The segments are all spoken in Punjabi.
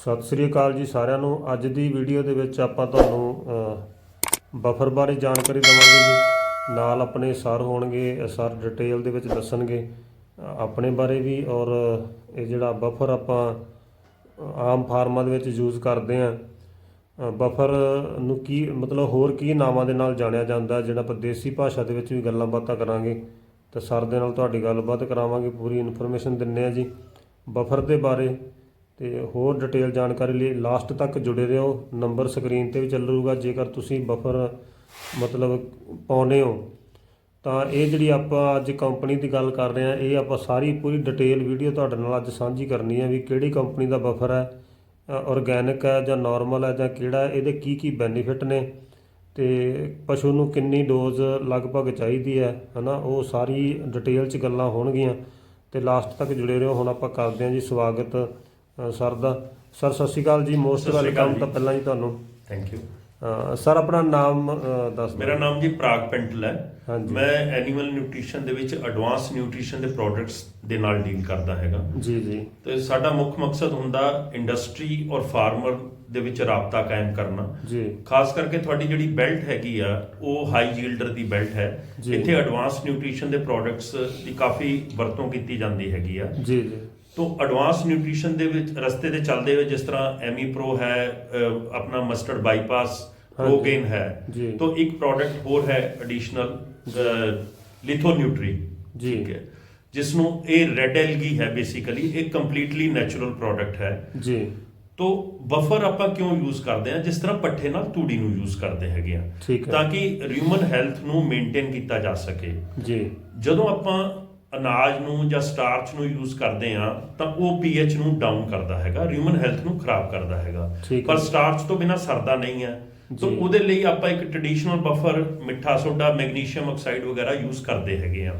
ਸਤਿ ਸ੍ਰੀ ਅਕਾਲ ਜੀ ਸਾਰਿਆਂ ਨੂੰ। ਅੱਜ ਦੀ ਵੀਡੀਓ ਦੇ ਵਿੱਚ ਆਪਾਂ ਤੁਹਾਨੂੰ ਬਫਰ ਬਾਰੇ ਜਾਣਕਾਰੀ ਦਵਾਂਗੇ ਜੀ। ਨਾਲ ਆਪਣੇ ਸਰ ਹੋਣਗੇ, ਸਰ ਡਿਟੇਲ ਦੇ ਵਿੱਚ ਦੱਸਣਗੇ, ਆਪਣੇ ਬਾਰੇ ਵੀ। ਔਰ ਇਹ ਜਿਹੜਾ ਬਫਰ ਆਪਾਂ ਆਮ ਫਾਰਮਾਂ ਦੇ ਵਿੱਚ ਯੂਜ਼ ਕਰਦੇ ਆ ਬਫਰ ਨੂੰ ਕੀ, ਮਤਲਬ ਹੋਰ ਕੀ ਨਾਵਾਂ ਦੇ ਨਾਲ ਜਾਣਿਆ ਜਾਂਦਾ, ਜਿਹੜਾ ਆਪਾਂ ਦੇਸੀ ਭਾਸ਼ਾ ਦੇ ਵਿੱਚ ਵੀ ਗੱਲਾਂ ਬਾਤਾਂ ਕਰਾਂਗੇ। ਤਾਂ ਸਰ ਦੇ ਨਾਲ ਤੁਹਾਡੀ ਗੱਲਬਾਤ ਕਰਾਵਾਂਗੇ, ਪੂਰੀ ਇਨਫੋਰਮੇਸ਼ਨ ਦਿੰਨੇ ਆ ਜੀ। ਬਫਰ ਦੇ ਬਾਰੇ ਤੇ ਹੋਰ ਡਿਟੇਲ ਜਾਣਕਾਰੀ ਲਈ ਲਾਸਟ ਤੱਕ ਜੁੜੇ ਰਹੋ। ਨੰਬਰ ਸਕਰੀਨ ਤੇ ਵੀ ਚੱਲੂਗਾ ਜੇਕਰ ਤੁਸੀਂ ਬਫਰ ਮਤਲਬ ਪਾਉਨੇ ਹੋ, ਤਾਂ ਇਹ ਜਿਹੜੀ ਆਪਾਂ ਅੱਜ ਕੰਪਨੀ ਦੀ ਗੱਲ ਕਰ ਰਹੇ ਹਾਂ, ਇਹ ਆਪਾਂ ਸਾਰੀ ਪੂਰੀ ਡਿਟੇਲ ਵੀਡੀਓ ਤੁਹਾਡੇ ਨਾਲ ਅੱਜ ਸਾਂਝੀ ਕਰਨੀ ਹੈ ਵੀ ਕਿਹੜੀ ਕੰਪਨੀ ਦਾ ਬਫਰ ਹੈ ਆਰਗੈਨਿਕ ਹੈ ਜਾਂ ਨਾਰਮਲ ਹੈ ਜਾਂ ਕਿਹੜਾ, ਇਹਦੇ ਕੀ ਕੀ ਬੈਨੀਫਿਟ ਨੇ ਤੇ ਪਸ਼ੂ ਨੂੰ ਕਿੰਨੀ ਡੋਜ਼ ਲਗਭਗ ਚਾਹੀਦੀ ਹੈ, ਹਨਾ? ਉਹ ਸਾਰੀ ਡਿਟੇਲ ਚ ਗੱਲਾਂ ਹੋਣਗੀਆਂ। ਤੇ ਲਾਸਟ ਤੱਕ ਜੁੜੇ ਰਹੋ। ਹੁਣ ਆਪਾਂ ਕਰਦੇ ਹਾਂ ਜੀ ਸਵਾਗਤ। ਸਰ ਦਾ। ਸਰ ਸਤਿ ਸ਼੍ਰੀ ਅਕਾਲ ਜੀ। Most welcome. ਤਾਂ ਪਹਿਲਾਂ ਹੀ ਤੁਹਾਨੂੰ। ਥੈਂਕ ਯੂ ਸਰ ਆਪਣਾ ਨਾਮ ਦੱਸ ਮੇਰਾ ਨਾਮ ਜੀ ਪ੍ਰਾਗ ਪੈਂਟਲ ਹੈ। ਮੈਂ ਐਨੀਮਲ ਨਿਊਟ੍ਰੀਸ਼ਨ ਦੇ ਵਿੱਚ ਐਡਵਾਂਸ ਨਿਊਟ੍ਰੀਸ਼ਨ ਦੇ ਪ੍ਰੋਡਕਟਸ ਦੇ ਨਾਲ ਡੀਲ ਕਰਦਾ ਹੈਗਾ। ਜੀ ਜੀ। ਤੇ ਸਾਡਾ ਮੁੱਖ ਮਕਸਦ ਹੁੰਦਾ ਇੰਡਸਟਰੀ ਔਰ ਫਾਰਮਰ ਦੇ ਵਿੱਚ ਰਾਬਤਾ ਕਾਇਮ ਕਰਨਾ। ਜੀ। ਖਾਸ ਕਰਕੇ ਤੁਹਾਡੀ ਜਿਹੜੀ ਬੈਲਟ ਹੈਗੀ ਆ ਉਹ ਹਾਈ ਯੀਲਡਰ ਦੀ ਬੈਲਟ ਹੈ। ਇੱਥੇ ਐਡਵਾਂਸ ਨਿਊਟ੍ਰੀਸ਼ਨ ਦੇ ਪ੍ਰੋਡਕਟਸ ਦੀ ਕਾਫੀ ਵਰਤੋਂ ਕੀਤੀ ਜਾਂਦੀ ਹੈਗੀ ਆ। ਜੀ ਜੀ। ਤੋਂ ਐਡਵਾਂਸ ਨਿਊਟ੍ਰੀਸ਼ਨ ਦੇ ਵਿੱਚ ਰਸਤੇ ਤੇ ਚੱਲਦੇ ਹੋਏ ਜਿਸ ਤਰ੍ਹਾਂ ਐਮੀ ਪ੍ਰੋ ਹੈ ਆਪਣਾ ਮਸਟਰਡ ਬਾਈਪਾਸ। ਪ੍ਰੋਗੇਨ ਹੈ। ਤੋਂ ਇੱਕ ਪ੍ਰੋਡਕਟ ਹੋਰ ਹੈ ਐਡੀਸ਼ਨਲ ਲਿਥੋ ਨਿਊਟਰੀ ਜੀ। ਠੀਕ ਹੈ। ਜਿਸ ਨੂੰ ਇਹ ਰੈਡ ਐਲਗੀ ਹੈ ਬੇਸਿਕਲੀ ਇਹ ਕੰਪਲੀਟਲੀ ਨੈਚੁਰਲ ਪ੍ਰੋਡਕਟ ਹੈ। ਜੀ। ਤੋਂ ਬਫਰ ਆਪਾਂ ਕਿਉਂ ਯੂਜ਼ ਕਰਦੇ ਆ ਜਿਸ ਤਰ੍ਹਾਂ ਪੱਠੇ ਨਾਲ ਤੂੜੀ ਨੂੰ ਯੂਜ਼ ਕਰਦੇ ਹੈਗੇ ਆ। ਤਾਂ ਕਿ ਹਿਊਮਨ ਹੈਲਥ ਨੂੰ ਮੇਨਟੇਨ ਕੀਤਾ ਜਾ ਸਕੇ। ਜੀ। ਜਦੋਂ ਆਪਾਂ ਅਨਾਜ ਨੂੰ ਜਾਂ ਸਟਾਰਚ ਨੂੰ ਯੂਜ਼ ਕਰਦੇ ਆ ਤਾਂ ਉਹ ਪੀਐਚ ਨੂੰ ਡਾਊਨ ਕਰਦਾ ਹੈਗਾ ਹਿਊਮਨ ਹੈਲਥ ਨੂੰ ਖਰਾਬ ਕਰਦਾ ਹੈਗਾ। ਪਰ ਸਟਾਰਚ ਤੋਂ ਬਿਨਾ ਸਰਦਾ ਨਹੀਂ ਹੈ ਤਾਂ। ਉਹਦੇ ਲਈ ਆਪਾਂ ਇੱਕ ਟ੍ਰੈਡੀਸ਼ਨਲ ਬਫਰ ਮਿੱਠਾ ਸੋਡਾ ਮੈਗਨੀਸ਼ੀਅਮ ਆਕਸਾਈਡ ਵਗੈਰਾ ਯੂਜ਼ ਕਰਦੇ ਹੈਗੇ ਆ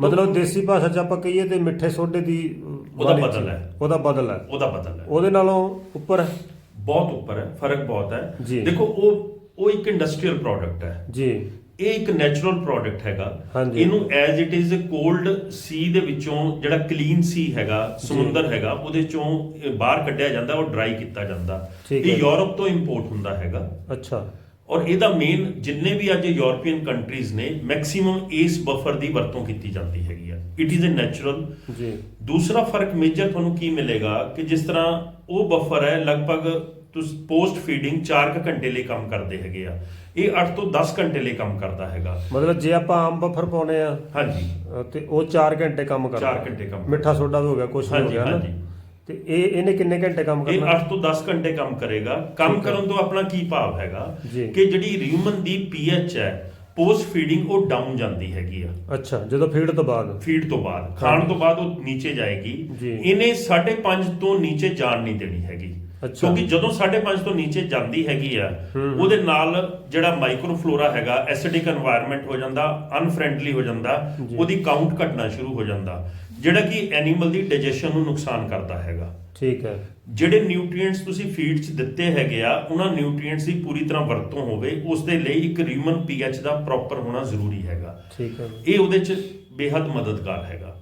ਮਤਲਬ ਦੇਸੀ ਭਾਸ਼ਾ 'ਚ ਆਪਾਂ ਕਹੀਏ ਤੇ ਮਿੱਠੇ ਸੋਡੇ ਦੀ ਉਹਦਾ ਬਦਲ। ਹੈ। ਉਹਦਾ ਬਦਲ ਹੈ ਉਹਦਾ ਬਦਲ ਹੈ ਉਹਦੇ ਨਾਲੋਂ ਉੱਪਰ ਹੈ। ਬਹੁਤ ਉੱਪਰ ਹੈ ਫ਼ਰਕ ਬਹੁਤ। ਹੈ ਦੇਖੋ ਉਹ ਉਹ ਇੱਕ ਇੰਡਸਟਰੀਅਲ ਪ੍ਰੋਡਕਟ ਹੈ ਜੀ ਇਹ ਇੱਕ ਨੈਚੁਰਲ ਪ੍ਰੋਡਕਟ ਹੈਗਾ। ਹਾਂਜੀ। ਇਹਨੂੰ ਐਜ਼ ਇਟ ਇਜ਼ ਕੋਲਡ ਸੀ ਦੇ ਵਿੱਚੋਂ ਜਿਹੜਾ ਕਲੀਨ ਸੀ ਹੈਗਾ ਸਮੁੰਦਰ ਹੈਗਾ ਉਹਦੇ ਚੋਂ ਇਹ ਬਾਹਰ ਕੱਢਿਆ ਜਾਂਦਾ ਉਹ ਡਰਾਈ ਕੀਤਾ ਜਾਂਦਾ। ਠੀਕ ਹੈ। ਇਹ ਯੂਰਪ ਤੋਂ ਇੰਪੋਰਟ ਹੁੰਦਾ ਹੈਗਾ। ਅੱਛਾ। ਔਰ ਇਹਦਾ ਮੇਨ ਜਿੰਨੇ ਵੀ ਅੱਜ ਯੂਰਪੀਅਨ ਕੰਟਰੀਜ਼ ਨੇ ਮੈਕਸਿਮਮ ਇਸ ਬਫਰ ਦੀ ਵਰਤੋਂ ਕੀਤੀ ਜਾਂਦੀ ਹੈਗੀ ਆ। ਇਟ ਇਜ਼ ਅ ਨੈਚੁਰਲ ਜੀ। ਦੂਸਰਾ ਫ਼ਰਕ ਮੇਜਰ ਤੁਹਾਨੂੰ ਕੀ ਮਿਲੇਗਾ ਕਿ ਜਿਸ ਤਰ੍ਹਾਂ ਉਹ ਬਫਰ ਹੈ ਲਗਭਗ ਤੁਸੀਂ ਪੋਸਟ ਫੀਡਿੰਗ 4 ਘੰਟੇ ਲਈ ਕੰਮ ਕਰਦੇ ਹੈਗੇ ਆ। ਇਹ 8 ਤੋਂ 10 ਘੰਟੇ ਲਈ ਕੰਮ ਕਰਦਾ ਹੈਗਾ। ਮਤਲਬ ਜੇ ਆਪਾਂ ਆਮ ਬਫਰ ਪਾਉਨੇ ਆ ਹਾਂਜੀ। ਅ, ਤੇ ਉਹ 4 ਘੰਟੇ ਕੰਮ ਕਰਦਾ। ਚਾਰ ਘੰਟੇ ਕੰਮ ਮਿੱਠਾ ਸੋਡਾ ਵੀ ਹੋ ਗਿਆ ਕੁਝ ਵੀ ਹੋ ਹਾਂਜੀ, ਗਿਆ ਨਾ ਹਾਂਜੀ। ਤੇ ਇਹ ਇਹਨੇ ਕਿੰਨੇ ਘੰਟੇ ਕੰਮ ਇਹ ਕਰਨਾ? 8 ਤੋਂ 10 ਘੰਟੇ ਕੰਮ ਕਰੇਗਾ। ਕੰਮ। ਕਰਨ ਤੋਂ ਆਪਣਾ ਕੀ ਭਾਵ ਹੈਗਾ? ਜੀ। ਕਿ ਜਿਹੜੀ ਹਿਊਮਨ ਦੀ ਪੀਐਚ ਹੈ ਪੋਸਟ ਫੀਡਿੰਗ ਉਹ ਡਾਊਨ ਜਾਂਦੀ ਹੈਗੀ ਆ। ਅੱਛਾ ਜਦੋਂ ਫੀਡ ਤੋਂ ਬਾਅਦ? ਫੀਡ ਤੋਂ ਬਾਅਦ। ਖਾਣ ਤੋਂ ਬਾਅਦ ਉਹ ਨੀਚੇ ਜਾਏਗੀ। ਜੀ। ਇਹਨੇ 5.5 ਤੋਂ ਨੀਚੇ ਜਾਣ ਨਹੀਂ ਦੇਣੀ ਹੈਗੀ। ਕਿਉਂਕਿ ਜਦੋਂ 5.5 ਤੋਂ ਨੀਚੇ ਜਾਂਦੀ ਹੈਗੀ ਆ ਉਹਦੇ ਨਾਲ ਜਿਹੜਾ ਮਾਈਕਰੋਫਲੋਰਾ ਹੈਗਾ ਐਸਿਡਿਕ এনवायरमेंट ਹੋ ਜਾਂਦਾ ਅਨਫਰੈਂਡਲੀ ਹੋ ਜਾਂਦਾ ਉਹਦੀ ਕਾਊਂਟ ਘਟਣਾ ਸ਼ੁਰੂ ਹੋ ਜਾਂਦਾ ਜਿਹੜਾ ਕਿ ਐਨੀਮਲ ਦੀ ਡਾਈਜੈਸ਼ਨ ਨੂੰ ਨੁਕਸਾਨ ਕਰਦਾ ਹੈਗਾ। ਠੀਕ ਹੈ। ਜਿਹੜੇ ਨਿਊਟ੍ਰੀਐਂਟਸ ਤੁਸੀਂ ਫੀਡ 'ਚ ਦਿੱਤੇ ਹੈਗੇ ਆ ਉਹਨਾਂ ਨਿਊਟ੍ਰੀਐਂਟਸ ਦੀ ਪੂਰੀ ਤਰ੍ਹਾਂ ਵਰਤੋਂ ਹੋਵੇ ਉਸ ਦੇ ਲਈ ਇੱਕ ਰੀਮਨ ਪੀਐਚ ਦਾ ਪ੍ਰੋਪਰ ਹੋਣਾ ਜ਼ਰੂਰੀ ਹੈਗਾ। ਠੀਕ ਹੈ। ਇਹ ਉਹਦੇ 'ਚ ਬੇਹੱਦ ਮਦਦਗਾਰ ਹੈਗਾ।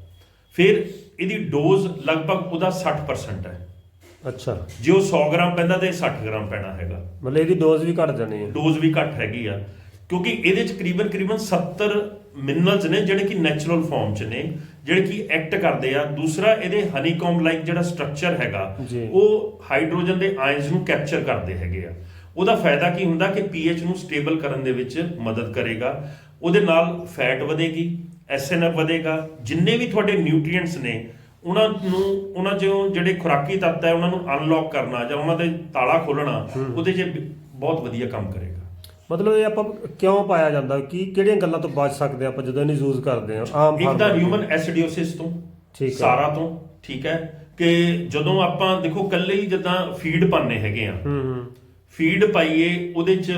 ਫਿਰ ਇਹਦੀ ਡੋਜ਼ ਲਗਭਗ ਉਹਦਾ 60% ਹੈ। ਅੱਛਾ। ਜੇ ਉਹ 100 ਗ੍ਰਾਮ ਪੈਂਦਾ ਤੇ 60 ਗ੍ਰਾਮ ਪੈਣਾ ਹੈਗਾ। ਮਤਲਬ ਇਹਦੀ ਡੋਜ਼ ਵੀ ਘਟ ਜਾਣੀ ਹੈ। ਡੋਜ਼ ਵੀ ਘੱਟ ਹੈਗੀ ਆ। ਕਿਉਂਕਿ ਇਹਦੇ 'ਚ ਕਰੀਬਨ ਕਰੀਬਨ 70 ਮਿਨਰਲਸ ਨੇ ਜਿਹੜੇ ਕਿ ਨੈਚੁਰਲ ਫਾਰਮ 'ਚ ਨੇ ਜਿਹੜੇ ਕਿ ਐਕਟ ਕਰਦੇ ਆ। ਦੂਸਰਾ ਇਹਦੇ ਹਨੀਕੌਮ ਲਾਈਕ ਜਿਹੜਾ ਸਟਰਕਚਰ ਹੈਗਾ ਜੀ। ਉਹ ਹਾਈਡਰੋਜਨ ਦੇ ਆਇਨਸ ਨੂੰ ਕੈਪਚਰ ਕਰਦੇ ਹੈਗੇ ਆ। ਉਹਦਾ ਫਾਇਦਾ ਕੀ ਹੁੰਦਾ ਕਿ ਪੀਐਚ ਨੂੰ ਸਟੇਬਲ ਕਰਨ ਦੇ ਵਿੱਚ ਮਦਦ ਕਰੇਗਾ। ਉਹਦੇ ਨਾਲ ਫੈਟ ਵਧੇਗੀ ਐਸਐਨਐਫ ਵਧੇਗਾ। ਜਿੰਨੇ ਵੀ ਤੁਹਾਡੇ ਨਿਊਟ੍ਰੀਐਂਟਸ ਨੇ ਉਹਨਾਂ ਨੂੰ ਉਹਨਾਂ ਚੋਂ ਜਿਹੜੇ ਖੁਰਾਕੀ ਤੱਤ ਹੈ ਉਹਨਾਂ ਨੂੰ ਅਨਲੌਕ ਕਰਨਾ ਜਾਂ ਉਹਨਾਂ ਦੇ ਤਾਲਾ ਖੋਲਣਾ ਉਹਦੇ 'ਚ ਬਹੁਤ ਵਧੀਆ ਕੰਮ ਕਰੇਗਾ। ਮਤਲਬ ਇਹ ਆਪਾਂ ਕਿਉਂ ਪਾਇਆ ਜਾਂਦਾ? ਕੀ ਕਿਹੜੀਆਂ ਗੱਲਾਂ ਤੋਂ ਬਚ ਸਕਦੇ ਆਪਾਂ ਜਦੋਂ ਇਹਨੂੰ ਯੂਜ਼ ਕਰਦੇ ਹਾਂ? ਆਮ ਇੱਕ ਤਾਂ ਹਿਊਮਨ ਐਸਿਡਿਓਸਿਸ ਤੋਂ ਠੀਕ ਹੈ। ਸਾਰਾ ਤੋਂ ਠੀਕ ਹੈ? ਕਿ ਜਦੋਂ ਆਪਾਂ ਦੇਖੋ ਕੱਲੇ ਹੀ ਜਦਾਂ ਫੀਡ ਪਾਣੇ ਹੈਗੇ ਆ। ਹੂੰ ਹੂੰ। ਫੀਡ ਪਾਈਏ ਉਹਦੇ ਚ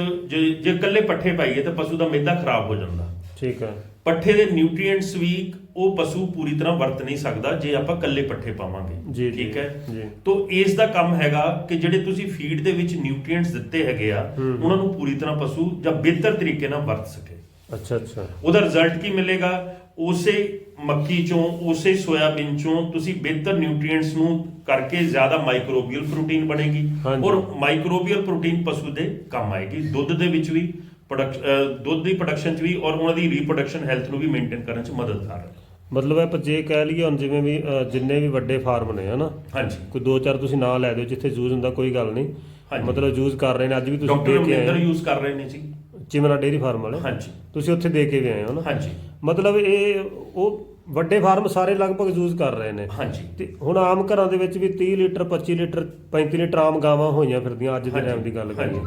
ਜੇ ਕੱਲੇ ਪੱਠੇ ਪਾਈਏ ਤਾਂ ਪਸ਼ੂ ਦਾ ਮਿੱਦਾ ਖਰਾਬ ਹੋ ਜਾਂਦਾ। ਠੀਕ ਹੈ। ਪੱਠੇ ਦੇ ਨਿਊਟ੍ਰੀਐਂਟਸ ਵੀ ਉਹ ਪਸ਼ੂ ਪੂਰੀ ਤਰ੍ਹਾਂ ਵਰਤ ਨਹੀਂ ਸਕਦਾ ਜੇ ਆਪਾਂ ਕੱਲੇ ਪੱਠੇ ਪਾਵਾਂਗੇ। ਠੀਕ ਹੈ। ਤੋਂ ਇਸ ਦਾ ਕੰਮ ਹੈਗਾ ਕਿ ਜਿਹੜੇ ਤੁਸੀਂ ਫੀਡ ਦੇ ਵਿੱਚ ਨਿਊਟ੍ਰੀਐਂਟਸ ਦਿੱਤੇ ਹੈਗੇ ਆ ਹੂੰ। ਉਹਨਾਂ ਨੂੰ ਪੂਰੀ ਤਰ੍ਹਾਂ ਪਸ਼ੂ ਜਾਂ ਬਿਹਤਰ ਤਰੀਕੇ ਨਾਲ ਵਰਤ ਸਕੇ। ਅੱਛਾ ਅੱਛਾ। ਉਹਦਾ ਰਿਜ਼ਲਟ ਕੀ ਮਿਲੇਗਾ? ਉਸੇ ਮੱਕੀ ਚੋਂ ਉਸੇ ਸੋਇਆਬੀਨ ਚੋਂ ਤੁਸੀਂ ਬਿਹਤਰ ਨਿਊਟ੍ਰੀਐਂਟਸ ਨੂੰ ਕਰਕੇ ਜ਼ਿਆਦਾ ਮਾਈਕਰੋਬੀਅਲ ਪ੍ਰੋਟੀਨ ਬਣੇਗੀ। ਔਰ ਮਾਈਕਰੋਬੀਅਲ ਪ੍ਰੋਟੀਨ ਪਸ਼ੂ ਦੇ ਕੰਮ ਆਏਗੀ। ਦੁੱਧ ਦੇ ਵਿੱਚ ਵੀ ਪ੍ਰੋਡਕਟ ਦੁੱਧ ਦੀ ਪ੍ਰੋਡਕਸ਼ਨ 'ਚ ਵੀ ਔਰ ਉਹਨਾਂ ਦੀ ਰੀਪਰੋਡਕਸ਼ਨ ਹੈਲਥ ਨੂੰ ਵੀ ਮੇਨਟੇਨ ਕਰਨ 'ਚ ਮਦਦ ਕਰ ਰਿਹਾ ਮਤਲਬ ਆਪਾਂ ਜੇ ਕਹਿ ਲਈਏ ਹੁਣ ਜਿਵੇਂ ਵੀ ਅ, ਜਿੰਨੇ ਵੀ ਵੱਡੇ ਫਾਰਮ ਨੇ ਹਨਾ? ਹਾਂਜੀ। ਕੋਈ ਦੋ ਚਾਰ ਤੁਸੀਂ ਨਾਂ ਲੈ ਦਿਓ ਜਿੱਥੇ ਯੂਜ਼ ਹੁੰਦਾ ਕੋਈ ਗੱਲ ਨਹੀਂ। ਹਾਂਜੀ। ਮਤਲਬ ਯੂਜ਼ ਕਰ ਰਹੇ ਨੇ ਅੱਜ ਵੀ ਤੁਸੀਂ ਡਾਕਟਰ ਦੇ ਕੇ ਅਮਰਿੰਦਰ ਆਏ ਯੂਜ਼ ਕਰ ਰਹੇ ਨੇ ਜੀ। ਚਿਮਨਾ ਡੇਰੀ ਫਾਰਮ ਵਾਲੇ। ਹਾਂਜੀ। ਤੁਸੀਂ ਉੱਥੇ ਦੇ ਕੇ ਵੀ ਆਏ ਹੋ ਨਾ ਹਾਂਜੀ। ਮਤਲਬ ਇਹ ਉਹ ਵੱਡੇ ਫਾਰਮ ਸਾਰੇ ਲਗਭਗ ਯੂਜ਼ ਕਰ ਰਹੇ ਨੇ। ਹਾਂਜੀ। ਤੇ ਹੁਣ ਆਮ ਘਰਾਂ ਦੇ ਵਿੱਚ ਵੀ 30 ਲੀਟਰ 25 ਲੀਟਰ 35 ਲੀਟਰ ਆਮ ਗਾਵਾਂ ਹੋਈਆਂ ਫਿਰਦੀਆਂ ਅੱਜ ਦੇ ਹਾਂਜੀ, ਟਾਈਮ ਦੀ ਗੱਲ ਹਾਂਜੀ।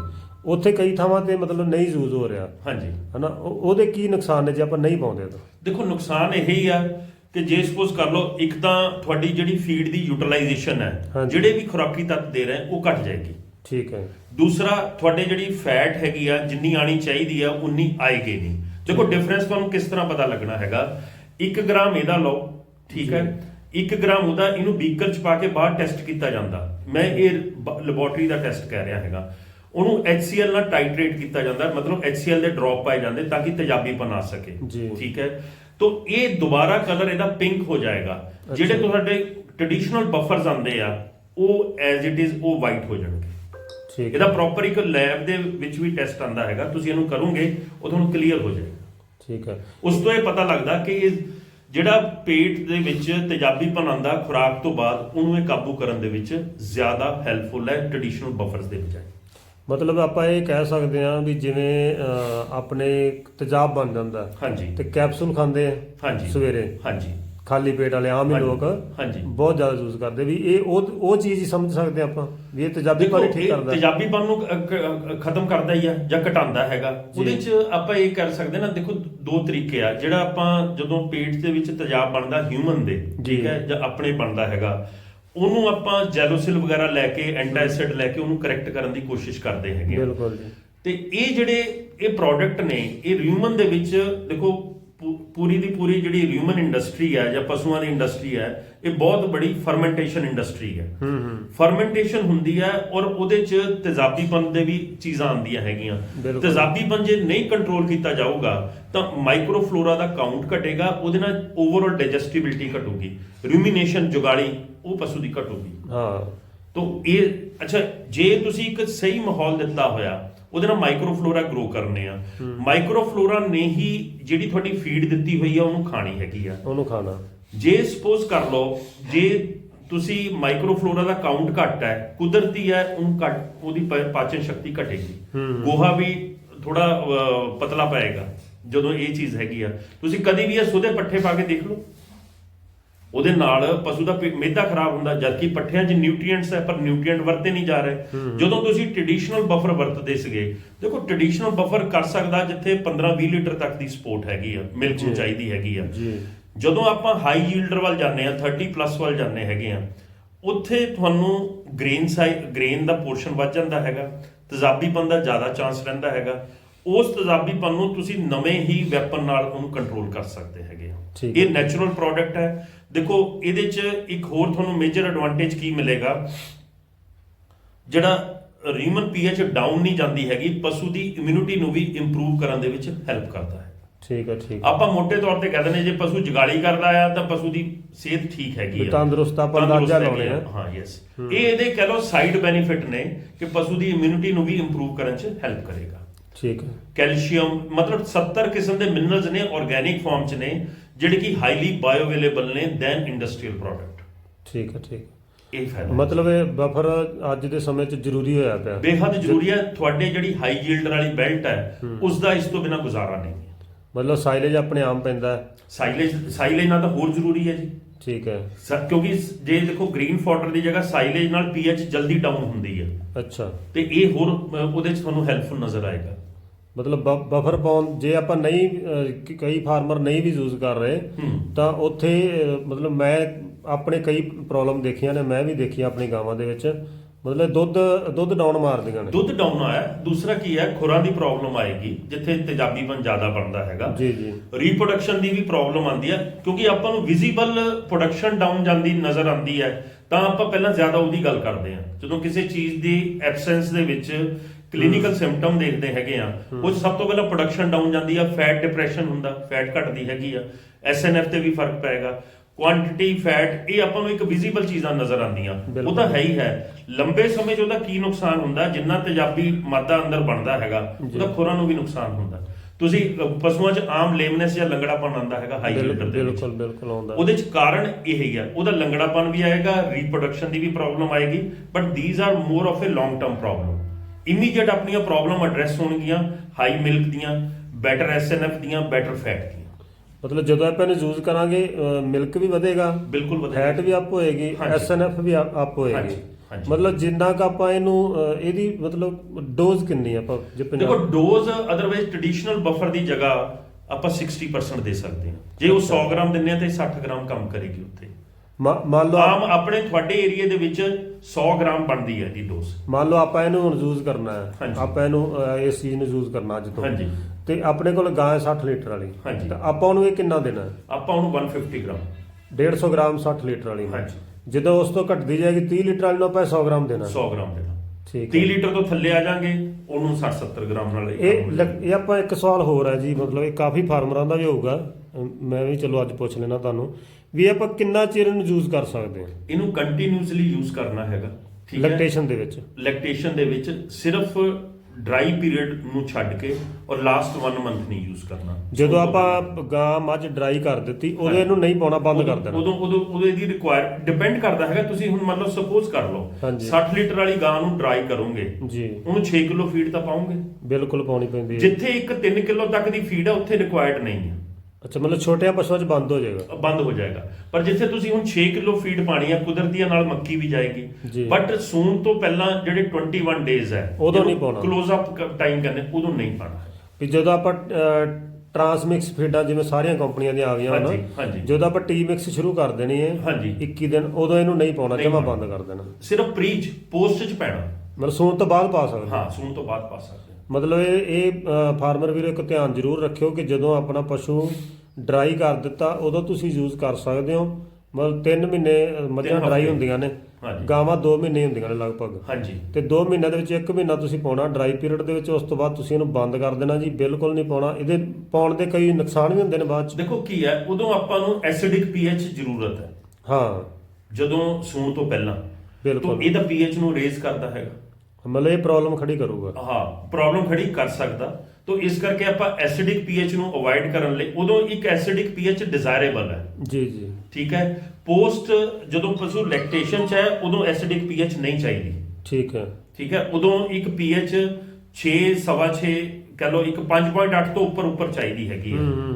ਉੱਥੇ ਕਈ ਥਾਵਾਂ ਤੇ ਮਤਲਬ ਨਹੀਂ ਯੂਜ਼ ਹੋ ਰਿਹਾ। ਹਾਂਜੀ। ਹਨਾ? ਉਹ- ਉਹਦੇ ਕੀ ਨੁਕਸਾਨ ਨੇ ਜੇ ਆਪਾਂ ਨਹੀਂ ਪਾਉਂਦੇ ਤਾਂ? ਦੇਖੋ ਨੁਕਸਾਨ ਇਹ ਹੀ ਆ ਕਿ ਜੇ ਸਪੋਜ਼ ਕਰ ਲਓ ਇੱਕ ਤਾਂ ਤੁਹਾਡੀ ਜਿਹੜੀ ਫੀਡ ਦੀ ਯੂਟਿਲਾਈਜੇਸ਼ਨ ਹੈ ਹਾਂਜੀ। ਜਿਹੜੇ ਵੀ ਖੁਰਾਕੀ ਤੱਤ ਦੇ ਰਹੇ ਉਹ ਘਟ ਜਾਏਗੀ। ਠੀਕ ਹੈ। ਦੂਸਰਾ ਤੁਹਾਡੇ ਜਿਹੜੀ ਫੈਟ ਹੈਗੀ ਆ ਜਿੰਨੀ ਆਣੀ ਚਾਹੀਦੀ ਆ ਉਨੀ ਆਏਗੀ ਨਹੀਂ। ਦੇਖੋ ਡਿਫਰੈਂਸ ਤੁਹਾਨੂੰ ਕਿਸ ਤਰ੍ਹਾਂ ਪਤਾ ਲੱਗਣਾ ਹੈਗਾ? 1 ਗ੍ਰਾਮ ਇਹਦਾ ਲਓ ਠੀਕ ਹੈ? 1 ਗ੍ਰਾਮ ਉਹਦਾ ਇਹਨੂੰ ਬੀਕਰ ਚ ਪਾ ਕੇ ਬਾਹਰ ਟੈਸਟ ਕੀਤਾ ਜਾਂਦਾ। ਮੈਂ ਇਹ ਲੈਬੋਰਟਰੀ ਦਾ ਟੈਸਟ ਕਹਿ ਰਿਹਾ ਹੈਗਾ। ਉਹਨੂੰ HCl ਨਾਲ ਟਾਈਟਰੇਟ ਕੀਤਾ ਜਾਂਦਾ ਮਤਲਬ HCl ਦੇ ਡ੍ਰੌਪ ਪਾਏ ਜਾਂਦੇ ਤਾਂ ਕਿ ਤੇਜ਼ਾਬੀਪਨ ਆ ਸਕੇ। ਠੀਕ ਹੈ? ਤੋਂ ਇਹ ਦੁਬਾਰਾ ਕਲਰ ਇਹਦਾ ਪਿੰਕ ਹੋ ਜਾਏਗਾ। ਜਿਹੜੇ ਤੁਹਾਡੇ ਟ੍ਰੈਡੀਸ਼ਨਲ ਬਫਰਸ ਆਉਂਦੇ ਆ ਉਹ ਐਜ਼ ਇਟ ਇਜ਼ ਉਹ ਵਾਈਟ ਹੋ ਜਾਣਗੇ। ਠੀਕ ਇਹਦਾ ਪ੍ਰੋਪਰ ਇੱਕ ਲੈਬ ਦੇ ਵਿੱਚ ਵੀ ਟੈਸਟ ਆਂਦਾ ਹੈਗਾ ਤੁਸੀਂ ਇਹਨੂੰ ਕਰੋਗੇ ਉਹ ਤੁਹਾਨੂੰ ਕਲੀਅਰ ਹੋ ਜਾਏਗਾ। ਠੀਕ ਹੈ। ਉਸ ਤੋਂ ਇਹ ਪਤਾ ਲੱਗਦਾ ਕਿ ਇਹ ਜਿਹੜਾ ਪੇਟ ਦੇ ਵਿੱਚ ਤੇਜ਼ਾਬੀਪਨ ਆਂਦਾ ਖੁਰਾਕ ਤੋਂ ਬਾਅਦ ਉਹਨੂੰ ਇਹ ਕਾਬੂ ਕਰਨ ਦੇ ਵਿੱਚ ਜ਼ਿਆਦਾ ਹੈਲਪਫੁਲ ਹੈ ਟ੍ਰੈਡੀਸ਼ਨਲ ਬਫਰਸ ਦੇ ਬਜਾਏ। ਮਤਲਬ ਆਪਾਂ ਇਹ ਕਹਿ ਸਕਦੇ ਹਾਂ ਵੀ ਜਿਵੇਂ ਆਪਣੇ ਤੇਜ਼ਾਬ ਬਣ ਜਾਂਦਾ ਹਾਂਜੀ। ਤੇ ਕੈਪਸੂਲ ਖਾਂਦੇ ਆ ਹਾਂਜੀ। ਸਵੇਰੇ। ਹਾਂਜੀ। ਖਾਲੀ ਪੇਟ ਵਾਲੇ ਆਮ ਹੀ ਲੋਕ ਹਾਂਜੀ। ਬਹੁਤ ਜ਼ਿਆਦਾ ਯੂਜ਼ ਕਰਦੇ ਵੀ ਇਹ ਉਹ ਉਹ ਚੀਜ਼ ਹੀ ਸਮਝ ਸਕਦੇ ਆਪਾਂ ਵੀ ਇਹ ਤੇਜ਼ਾਬੀ ਪਾਣੀ ਠੀਕ ਕਰਦਾ ਤੇਜ਼ਾਬੀਪਨ ਨੂੰ ਖਤਮ ਕਰਦਾ ਹੀ ਆ ਜਾਂ ਘਟਾਉਂਦਾ ਹੈਗਾ। ਉਹਦੇ ਚ ਆਪਾਂ ਇਹ ਕਰ ਸਕਦੇ ਨਾ ਦੇਖੋ ਦੋ ਤਰੀਕੇ ਆ। ਜਿਹੜਾ ਆਪਾਂ ਜਦੋਂ ਪੇਟ ਦੇ ਵਿੱਚ ਤੇਜ਼ਾਬ ਬਣਦਾ ਹਿਊਮਨ ਦੇ। ਠੀਕ ਹੈ ਜਾਂ ਆਪਣੇ ਬਣਦਾ ਹੈਗਾ। ਉਹਨੂੰ ਆਪਾਂ ਜੈਲੋਸਿਲ ਵਗੈਰਾ ਲੈ ਕੇ ਐਂਟਾਸਿਡ ਲੈ ਕੇ ਉਹਨੂੰ ਕਰੈਕਟ ਕਰਨ ਦੀ ਕੋਸ਼ਿਸ਼ ਕਰਦੇ ਹੈਗੇ ਆ। ਬਿਲਕੁਲ ਜੀ। ਤੇ ਇਹ ਜਿਹੜੇ ਇਹ ਪ੍ਰੋਡਕਟ ਨੇ ਇਹ ਹਿਊਮਨ ਦੇ ਵਿੱਚ ਦੇਖੋ ਪੂ- ਪੂਰੀ ਦੀ ਪੂਰੀ ਜਿਹੜੀ ਹਿਊਮਨ ਇੰਡਸਟਰੀ ਹੈ ਜਾਂ ਪਸ਼ੂਆਂ ਦੀ ਇੰਡਸਟਰੀ ਹੈ ਇਹ ਬਹੁਤ ਬੜੀ ਫਰਮੈਂਟੇਸ਼ਨ ਇੰਡਸਟਰੀ ਹੈ ਹੂੰ ਹੂੰ। ਫਰਮੈਂਟੇਸ਼ਨ ਹੁੰਦੀ ਹੈ ਔਰ ਉਹਦੇ ਚ ਤੇਜ਼ਾਬੀਪਨ ਦੇ ਵੀ ਚੀਜ਼ਾਂ ਆਉਂਦੀਆਂ ਹੈਗੀਆਂ। ਬਿਲਕੁਲ। ਤੇਜ਼ਾਬੀਪਨ ਜੇ ਨਹੀਂ ਕੰਟਰੋਲ ਕੀਤਾ ਜਾਊਗਾ ਤਾਂ ਮਾਈਕਰੋਫਲੋਰਾ ਦਾ ਕਾਊਂਟ ਘਟੇਗਾ ਉਹਦੇ ਨਾਲ ਓਵਰਆਲ ਡਾਈਜੈਸਟੀਬਿਲਿਟੀ ਘਟੂਗੀ। ਰੂਮੀਨੇਸ਼ਨ ਜੁਗਾੜੀ ਉਹ ਪਸ਼ੂ ਦੀ ਘਟੂਗੀ ਹਾਂ। ਤੋ ਇਹ ਅੱਛਾ ਜੇ ਤੁਸੀਂ ਇੱਕ ਸਹੀ ਮਾਹੌਲ ਦਿੱਤਾ ਹੋਇਆ ਉਹਦੇ ਨਾਲ ਮਾਈਕਰੋਫਲੋਰਾ ਗਰੋ ਕਰਨੇ ਆ। ਮਾਈਕਰੋਫਲੋਰਾ ਨੇ ਹੀ ਜਿਹੜੀ ਤੁਹਾਡੀ ਫੀਡ ਦਿੱਤੀ ਹੋਈ ਆ ਉਹਨੂੰ ਖਾਣੀ ਹੈਗੀ ਆ। ਉਹਨੂੰ ਖਾਣਾ। ਜੇ ਸਪੋਜ਼ ਕਰ ਲਓ ਜੇ ਤੁਸੀਂ ਮਾਈਕਰੋਫਲੋਰਾ ਦਾ ਕਾਊਂਟ ਘੱਟ ਹੈ ਕੁਦਰਤੀ ਹੈ ਉਹਨੂੰ ਘੱਟ ਉਹਦੀ ਪਾਚਨ ਸ਼ਕਤੀ ਘਟੇਗੀ। ਗੋਹਾ ਵੀ ਥੋੜਾ ਪਤਲਾ ਪਏਗਾ ਜਦੋਂ ਇਹ ਚੀਜ਼ ਹੈਗੀ ਆ। ਤੁਸੀਂ ਕਦੀ ਵੀ ਇਹ ਸੁਦੇ ਪੱਠੇ ਪਾ ਕੇ ਦੇਖ ਲਓ। ਉਹਦੇ ਨਾਲ ਪਸ਼ੂ ਦਾ ਮਿਹਦਾ ਖਰਾਬ ਹੁੰਦਾ ਜਦਕਿ ਪੱਠਿਆਂ 'ਚ ਨਿਊਟ੍ਰੀਐਂਟਸ ਹੈ ਪਰ ਨਿਊਟ੍ਰੀਐਂਟ ਵਰਤੇ ਨਹੀਂ ਜਾ ਰਹੇ। ਜਦੋਂ ਤੁਸੀਂ ਟ੍ਰੈਡੀਸ਼ਨਲ ਬਫਰ ਵਰਤਦੇ ਸੀਗੇ ਦੇਖੋ ਟ੍ਰੈਡੀਸ਼ਨਲ ਬਫਰ ਕਰ ਸਕਦਾ ਜਿੱਥੇ 15-20 ਲੀਟਰ ਤੱਕ ਦੀ ਸਪੋਰਟ ਹੈਗੀ ਆ ਮਿਲਕ ਨੂੰ। ਚਾਹੀਦੀ ਹੈਗੀ ਆ। ਜਦੋਂ ਆਪਾਂ ਹਾਈ ਯੀਲਡਰ ਵੱਲ ਜਾਂਦੇ ਆ 30 ਪਲੱਸ ਵੱਲ ਜਾਂਦੇ ਹੈਗੇ ਆ ਉੱਥੇ ਤੁਹਾਨੂੰ ਗ੍ਰੇਨ ਸਾਈ ਗ੍ਰੇਨ ਦਾ ਪੋਰਸ਼ਨ ਵੱਧ ਜਾਂਦਾ ਹੈਗਾ ਤੇਜ਼ਾਬੀਪਨ ਦਾ ਜ਼ਿਆਦਾ ਚਾਂਸ ਰਹਿੰਦਾ ਹੈਗਾ। ਉਸ ਤੇਜ਼ਾਬੀਪਨ ਨੂੰ ਤੁਸੀਂ ਨਵੇਂ ਹੀ ਵੈਪਨ ਨਾਲ ਉਹਨੂੰ ਕੰਟਰੋਲ ਕਰ ਸਕਦੇ ਹੈਗੇ ਇਹ ਨੈਚੁਰਲ ਪ੍ਰੋਡਕਟ ਹੈ। ਦੇਖੋ ਇਹਦੇ 'ਚ ਇੱਕ ਹੋਰ ਤੁਹਾਨੂੰ ਮੇਜਰ ਐਡਵਾਂਟੇਜ ਕੀ ਮਿਲੇਗਾ? ਜਿਹੜਾ ਰੀਮਨ ਪੀਐਚ ਡਾਊਨ ਨਹੀਂ ਜਾਂਦੀ ਹੈਗੀ ਪਸ਼ੂ ਦੀ ਇਮਿਊਨਿਟੀ ਨੂੰ ਵੀ ਇੰਪਰੂਵ ਕਰਨ ਦੇ ਵਿੱਚ ਹੈਲਪ ਕਰਦਾ ਹੈ। ਠੀਕ ਹੈ ਠੀਕ ਆਪਾਂ ਮੋٹے ਤੌਰ ਤੇ ਕਹਿੰਦੇ ਨੇ ਜੇ ਪਸ਼ੂ ਜਗਾਲੀ ਕਰਦਾ ਆ ਤਾਂ ਪਸ਼ੂ ਦੀ ਸਿਹਤ ਠੀਕ ਹੈਗੀ ਆ। ਤੰਦਰੁਸਤ ਆਪਾਂ ਅੰਦਾਜ਼ਾ ਲਾਉਣੇ ਆ। ਹਾਂ ਯੈਸ ਇਹ ਇਹਦੇ ਕਹ ਲਓ ਸਾਈਡ ਬੈਨੀਫਿਟ ਨੇ ਕਿ ਪਸ਼ੂ ਦੀ ਇਮਿਊਨਿਟੀ ਨੂੰ ਵੀ ਇੰਪਰੂਵ ਕਰਨ 'ਚ ਹੈਲਪ ਕਰੇਗਾ। ਠੀਕ ਹੈ। ਕੈਲਸ਼ੀਅਮ ਮਤਲਬ 70 ਕਿਸਮ ਦੇ ਮਿਨਰਲਸ ਨੇ ਆਰਗੇਨਿਕ ਫਾਰਮ 'ਚ ਨੇ ਜਿਹੜੇ ਕਿ ਹਾਈਲੀ ਬਾਇਓਅਵੇਲੇਬਲ ਨੇ ਦੈਨ ਇੰਡਸਟਰੀਅਲ ਪ੍ਰੋਡਕਟ ਠੀਕ ਹੈ ਠੀਕ। ਇਹ ਫਾਇਦਾ ਮਤਲਬ ਇਹ ਬਫਰ ਅੱਜ ਦੇ ਸਮੇਂ 'ਚ ਜ਼ਰੂਰੀ ਹੋਇਆ ਪਿਆ। ਬੇਹੱਦ ਜ਼ਰੂਰੀ ਹੈ ਤੁਹਾਡੇ ਜਿਹੜੀ ਹਾਈ ਯੀਲਡ ਵਾਲੀ ਬੈਲਟ ਹੈ ਉਸ ਦਾ ਇਸ ਤੋਂ ਬਿਨਾ ਗੁਜ਼ਾਰਾ ਨਹੀਂ ਹੈ। ਮਤਲਬ ਸਾਈਲੇਜ ਆਪਣੇ ਆਮ ਪੈਂਦਾ ਹੈ। ਸਾਈਲੇਜ ਸਾਈਲੇਜ ਨਾਲ ਤਾਂ ਹੋਰ ਜ਼ਰੂਰੀ ਹੈ ਜੀ। ਠੀਕ ਹੈ। ਸਰ ਕਿਉਂਕਿ ਜੇ ਦੇਖੋ ਗ੍ਰੀਨ ਫਾਡਰ ਦੀ ਜਗ੍ਹਾ ਸਾਈਲੇਜ ਨਾਲ ਪੀਐਚ ਜਲਦੀ ਡਾਊਨ ਹੁੰਦੀ ਹੈ। ਅੱਛਾ। ਤੇ ਇਹ ਹੋਰ ਅ, ਉਹਦੇ ਚ ਤੁਹਾਨੂੰ ਹੈਲਪਫੁਲ ਨਜ਼ਰ ਆਏਗਾ। ਮਤਲਬ ਬਫਰ ਪਾਉਣ ਜੇ ਆਪਾਂ ਨਹੀਂ ਕਈ ਫਾਰਮਰ ਨਹੀਂ ਵੀ ਯੂਜ਼ ਕਰ ਰਹੇ ਤਾਂ ਉੱਥੇ ਮਤਲਬ ਮੈਂ ਆਪਣੇ ਕਈ ਪ੍ਰੋਬਲਮ ਦੇਖੀਆਂ ਨੇ ਮੈਂ ਵੀ ਦੇਖੀਆਂ ਆਪਣੀ ਗਾਵਾਂ ਦੇ ਵਿੱਚ। ਮਤਲਬ ਦੁੱਧ ਦੁੱਧ ਡਾਊਨ ਮਾਰਦੀਆਂ ਨੇ। ਦੁੱਧ ਡਾਊਨ ਆਇਆ। ਦੂਸਰਾ ਕੀ ਹੈ? ਖੁਰਾਂ ਦੀ ਪ੍ਰੋਬਲਮ ਆਏਗੀ ਜਿੱਥੇ ਤੇਜ਼ਾਬੀਪਨ ਜ਼ਿਆਦਾ ਬਣਦਾ ਹੈਗਾ। ਜੀ ਜੀ। ਰੀਪਰੋਡਕਸ਼ਨ ਦੀ ਵੀ ਪ੍ਰੋਬਲਮ ਆਉਂਦੀ ਹੈ ਕਿਉਂਕਿ ਆਪਾਂ ਨੂੰ ਵਿਜ਼ੀਬਲ ਪ੍ਰੋਡਕਸ਼ਨ ਡਾਊਨ ਜਾਂਦੀ ਨਜ਼ਰ ਆਉਂਦੀ ਹੈ ਤਾਂ ਆਪਾਂ ਪਹਿਲਾਂ ਜ਼ਿਆਦਾ ਉਹਦੀ ਗੱਲ ਕਰਦੇ ਹਾਂ। ਜਦੋਂ ਕਿਸੇ ਚੀਜ਼ ਦੀ ਐਬਸੈਂਸ ਦੇ ਵਿੱਚ ਕਲੀਨਿਕਲ ਸਿੰਪਟਮ ਦੇਖਦੇ ਹੈਗੇ ਆ। ਉਹ 'ਚ ਸਭ ਤੋਂ ਪਹਿਲਾਂ ਪ੍ਰੋਡਕਸ਼ਨ ਡਾਊਨ ਜਾਂਦੀ ਆ ਫੈਟ ਡਿਪਰੈਸ਼ਨ ਹੁੰਦਾ ਫੈਟ ਘਟਦੀ ਹੈਗੀ ਆ। ਐਸਐਨਐਫ ਤੇ ਵੀ ਫ਼ਰਕ ਪਏਗਾ। ਕੁਆਂਟੀਟੀ ਫੈਟ ਇਹ ਆਪਾਂ ਨੂੰ ਇੱਕ ਵਿਜ਼ੀਬਲ ਚੀਜ਼ਾਂ ਨਜ਼ਰ ਆਉਂਦੀਆਂ। ਉਹ ਤਾਂ ਹੈ ਹੀ ਹੈ। ਲੰਬੇ ਸਮੇਂ 'ਚ ਉਹਦਾ ਕੀ ਨੁਕਸਾਨ ਹੁੰਦਾ? ਜਿੰਨਾ ਤੇਜ਼ਾਬੀ ਮਾਦਾ ਅੰਦਰ ਬਣਦਾ ਹੈਗਾ। ਉਹਦਾ ਖੁਰਾਂ ਨੂੰ ਵੀ ਨੁਕਸਾਨ ਹੁੰਦਾ। ਤੁਸੀਂ ਪਸ਼ੂਆਂ 'ਚ ਆਮ ਲੇਮਨੈਸ ਜਾਂ ਲੰਗੜਾਪਨ ਆਉਂਦਾ ਹੈਗਾ ਹਾਈ ਲੀਟਰ ਦੇ ਬਿਲਕੁਲ ਬਿਲਕੁਲ ਆਉਂਦਾ। ਉਹਦੇ ਚ ਕਾਰਨ ਇਹ ਹੀ ਹੈ ਉਹਦਾ ਲੰਗੜਾਪਨ ਵੀ ਆਏਗਾ ਰੀਪਰੋਡਕਸ਼ਨ ਦੀ ਵੀ ਪ੍ਰੋਬਲਮ ਆਏਗੀ but these are more of a long term problem immediate ਆਪਣੀਆਂ ਪ੍ਰੋਬਲਮ ਐਡਰੈਸ ਹੋਣਗੀਆਂ ਹਾਈ ਮਿਲਕ ਦੀਆਂ ਬੈਟਰ ਐਸਐਨਐਫ ਦੀਆਂ ਬੈਟਰ ਫੈਟ ਦੀਆਂ। ਮਤਲਬ ਜਦੋਂ ਆਪਾਂ ਇਹਨੂੰ ਯੂਜ਼ ਕਰਾਂਗੇ ਮਿਲਕ ਵੀ ਵਧੇਗਾ ਬਿਲਕੁਲ ਵਧੀਆ ਫੈਟ ਵੀ ਅਪ ਹੋਏਗੀ। ਐਸਐਨਐਫ ਵੀ ਅਪ ਹੋਏਗੀ। ਮਤਲਬ ਜਿੰਨਾ ਕ ਆਪਾਂ ਇਹਨੂੰ ਇਹਦੀ ਮਤਲਬ ਡੋਜ਼ ਕਿੰਨੀ ਆਪਾਂ ਜੇ ਦੇਖੋ Punjab does otherwise traditional buffer ਦੀ ਜਗ੍ਹਾ ਆਪਾਂ 60% ਦੇ ਸਕਦੇ ਹਾਂ। ਜੇ ਉਹ 100 ਗ੍ਰਾਮ ਦਿੰਨੇ ਆ ਤੇ 60 ਗ੍ਰਾਮ ਕੰਮ ਕਰੇਗੀ ਉੱਥੇ। ਮੰਨ ਲਓ ਆਮ ਆਪਣੇ ਤੁਹਾਡੇ ਏਰੀਆ ਦੇ ਵਿੱਚ 100 ਗ੍ਰਾਮ ਬਣਦੀ ਹੈ ਦੀ ਡੋਜ਼ ਮੰਨ ਲਓ ਆਪਾਂ ਇਹਨੂੰ ਹੁਣ ਯੂਜ਼ ਕਰਨਾ ਹੈ। ਆਪਾਂ ਇਹਨੂੰ ਇਸ ਚੀਜ਼ ਨੂੰ ਯੂਜ਼ ਕਰਨਾ ਅੱਜ ਤੋਂ। ਹਾਂਜੀ। ਤੇ ਆਪਣੇ ਕੋਲ ਗਾਂ ਹੈ 60 ਲੀਟਰ ਵਾਲੀ। ਹਾਂਜੀ। ਤਾਂ ਆਪਾਂ ਉਹਨੂੰ ਇਹ ਕਿੰਨਾ ਦੇਣਾ? ਆਪਾਂ ਉਹਨੂੰ 150 ਗ੍ਰਾਮ। 150 ਗ੍ਰਾਮ 60 ਲੀਟਰ ਵਾਲੀ। ਹਾਂਜੀ। ਜਦੋਂ ਉਸ ਤੋਂ ਘਟਦੀ ਜਾਏਗੀ 30 ਲੀਟਰ ਵਾਲੀ ਨੂੰ ਆਪਾਂ 100 ਗ੍ਰਾਮ ਦੇਣਾ। 100 ਗ੍ਰਾਮ ਦੇਣਾ। ਠੀਕ 30 ਹੈ ਲੀਟਰ ਤੋਂ ਥੱਲੇ ਆ ਜਾਾਂਗੇ ਉਹਨੂੰ 60 70 ਗ੍ਰਾਮ ਨਾਲ ਇਹ ਇਹ ਆਪਾਂ ਇੱਕ ਸਵਾਲ ਹੋਰ ਹੈ ਜੀ ਮਤਲਬ ਇਹ ਕਾਫੀ ਫਾਰਮਰਾਂ ਦਾ ਵੀ ਹੋਊਗਾ। ਮੈਂ ਵੀ ਚਲੋ ਅੱਜ ਪੁੱਛ ਲੈਣਾ ਤੁਹਾਨੂੰ। ਵੀ ਆਪਾਂ ਕਿੰਨਾ ਚਿਰ ਇਹਨੂੰ ਯੂਜ਼ ਕਰ ਸਕਦੇ ਹਾਂ? ਇਹਨੂੰ ਕੰਟੀਨਿਊਸਲੀ ਯੂਜ਼ ਕਰਨਾ ਹੈਗਾ ਠੀਕ ਹੈ? ਲੈਕਟੇਸ਼ਨ ਦੇ ਵਿੱਚ। ਲੈਕਟੇਸ਼ਨ ਦੇ ਵਿੱਚ ਸਿਰਫ ਡਰਾਈ ਪੀਰੀਅਡ ਨੂੰ ਛੱਡ ਕੇ ਔਰ ਲਾਸਟ 1 ਮੰਥ ਨਹੀਂ ਯੂਜ਼ ਕਰਨਾ। ਜਦੋਂ ਆਪਾਂ ਗਾਂ ਮੱਝ ਡਰਾਈ ਕਰ ਦਿੱਤੀ ਉਦੋਂ ਇਹਨੂੰ ਨਹੀਂ ਪਾਉਣਾ ਬੰਦ ਕਰ ਦੇਣਾ। ਉਦੋਂ ਉਦੋਂ ਉਦੋਂ ਇਹਦੀ ਰਿਕੁਆਇਰ ਡਿਪੈਂਡ ਕਰਦਾ ਹੈਗਾ ਤੁਸੀਂ ਹੁਣ ਮੰਨ ਲਓ ਸਪੋਜ਼ ਕਰ ਲਓ ਹਾਂਜੀ। 60 ਲੀਟਰ ਵਾਲੀ ਗਾਂ ਨੂੰ ਡਰਾਈ ਕਰੋਗੇ ਜੀ। ਉਹਨੂੰ 6 ਕਿਲੋ ਫੀਡ ਤਾਂ ਪਾਉਂਗੇ ਬਿਲਕੁਲ ਪਾਉਣੀ ਪੈਂਦੀ ਹੈ। ਜਿੱਥੇ ਇੱਕ 3 ਕਿਲੋ ਤੱਕ ਦੀ ਫੀਡ ਹੈ ਉੱਥੇ ਰਿਕੁਆਇਰਡ ਨਹੀਂ ਹੈ। ਅੱਛਾ ਮਤਲਬ ਛੋਟਿਆਂ ਪਸ਼ੂਆਂ 'ਚ ਬੰਦ ਹੋ ਜਾਏਗਾ ਬੰਦ ਹੋ ਜਾਏਗਾ ਪਰ ਜਿੱਥੇ ਤੁਸੀਂ ਹੁਣ 6 ਕਿਲੋ ਫੀਡ ਪਾਣੀ ਆ ਕੁਦਰਤੀਆਂ ਨਾਲ ਮੱਕੀ ਵੀ। ਜਾਏਗੀ ਬਟ ਸੂਨ ਤੋਂ ਪਹਿਲਾਂ ਜਿਹੜੇ 21 ਡੇਜ਼ ਹੈ ਉਦੋਂ ਨਹੀਂ ਪਾਉਣਾ। ক্লোਜ਼ ਅਪ ਟਾਈਮ ਕਹਿੰਦੇ ਉਦੋਂ ਨਹੀਂ ਪਾਣਾ ਵੀ ਜਦੋਂ ਆਪਾਂ ਟਰਾਂਸਮਿਕਸ ਫੀਡਾਂ ਜਿਵੇਂ ਸਾਰੀਆਂ ਕੰਪਨੀਆਂ ਦੀਆਂ ਆ ਗਈਆਂ ਹਨ। ਜਦੋਂ ਆਪਾਂ ਟੀ ਮਿਕਸ ਸ਼ੁਰੂ ਕਰ ਦੇਣੀ ਹੈ ਹਾਂਜੀ 21 ਦਿਨ ਉਦੋਂ ਇਹਨੂੰ ਨਹੀਂ ਪਾਉਣਾ ਜਮਾ। ਬੰਦ ਕਰ ਦੇਣਾ ਸਿਰਫ ਪ੍ਰੀਚ ਪੋਸਟ ਚ ਪੈਣਾ ਮਤਲਬ ਸੂਣ ਤੋਂ ਬਾਅਦ ਪਾ ਸਕਦੇ ਹਾਂ ਸੂਨ ਤੋਂ ਬਾਅਦ ਪਾ ਸਕਦੇ ਹਾਂ। ਮਤਲਬ ਇਹ ਇਹ ਫਾਰਮਰ ਵੀਰੋ ਇੱਕ ਧਿਆਨ ਜ਼ਰੂਰ ਰੱਖਿਓ ਕਿ ਜਦੋਂ ਆਪਣਾ ਪਸ਼ੂ ਡਰਾਈ ਕਰ ਦਿੱਤਾ ਉਦੋਂ ਤੁਸੀਂ ਯੂਜ਼ ਕਰ ਸਕਦੇ ਹੋ। ਮਤਲਬ 3 ਮਹੀਨੇ ਅ, ਮੱਝਾਂ ਡਰਾਈ। ਹੁੰਦੀਆਂ ਨੇ। ਹਾਂਜੀ। ਗਾਵਾਂ 2 ਮਹੀਨੇ ਹੁੰਦੀਆਂ ਨੇ ਲਗਭਗ। ਹਾਂਜੀ। ਤੇ 2 ਮਹੀਨਿਆਂ ਦੇ ਵਿੱਚ 1 ਮਹੀਨਾ ਤੁਸੀਂ ਪਾਉਣਾ ਡਰਾਈ ਪੀਰੀਅਡ ਦੇ ਵਿੱਚ ਉਸ ਤੋਂ ਬਾਅਦ ਤੁਸੀਂ ਇਹਨੂੰ ਬੰਦ ਕਰ ਦੇਣਾ ਜੀ। ਬਿਲਕੁਲ ਨਹੀਂ ਪਾਉਣਾ। ਇਹਦੇ ਪਾਉਣ ਦੇ ਕਈ ਨੁਕਸਾਨ ਵੀ ਹੁੰਦੇ ਨੇ ਬਾਅਦ ਚ। ਦੇਖੋ ਕੀ ਹੈ ਉਦੋਂ ਆਪਾਂ ਨੂੰ ਐਸਿਡਿਕ ਪੀਐਚ ਜ਼ਰੂਰਤ ਹੈ। ਹਾਂ। ਜਦੋਂ ਸੂਣ ਤੋਂ ਪਹਿਲਾਂ। ਬਿਲਕੁਲ। ਤਾਂ ਇਹਦਾ ਪੀਐਚ ਨੂੰ ਰੇਜ਼ ਕਰਦਾ ਹੈਗਾ। ਮਤਲਬ ਇਹ ਪ੍ਰੋਬਲਮ ਖੜੀ ਕਰੂਗਾ। ਹਾਂ ਪ੍ਰੋਬਲਮ ਖੜੀ ਕਰ ਸਕਦਾ। ਤਾਂ ਇਸ ਕਰਕੇ ਆਪਾਂ ਐਸਿਡਿਕ ਪੀਐਚ ਨੂੰ ਅਵੋਇਡ ਕਰਨ ਲਈ ਉਦੋਂ ਇੱਕ ਐਸਿਡਿਕ ਪੀਐਚ ਡਿਜ਼ਾਇਰੇਬਲ ਹੈ। ਜੀ ਜੀ। ਠੀਕ ਹੈ? ਪੋਸਟ ਜਦੋਂ ਪਸ਼ੂ ਲੈਕਟੇਸ਼ਨ ਚ ਹੈ ਉਦੋਂ ਐਸਿਡਿਕ ਪੀਐਚ ਨਹੀਂ ਚਾਹੀਦੀ। ਠੀਕ ਹੈ। ਠੀਕ ਹੈ? ਉਦੋਂ ਇੱਕ ਪੀਐਚ 6 ਸਵਾ 6 ਕਹ ਲਓ ਇੱਕ 5.8 ਤੋਂ ਉੱਪਰ ਉੱਪਰ ਚਾਹੀਦੀ ਹੈਗੀ ਹੂੰ।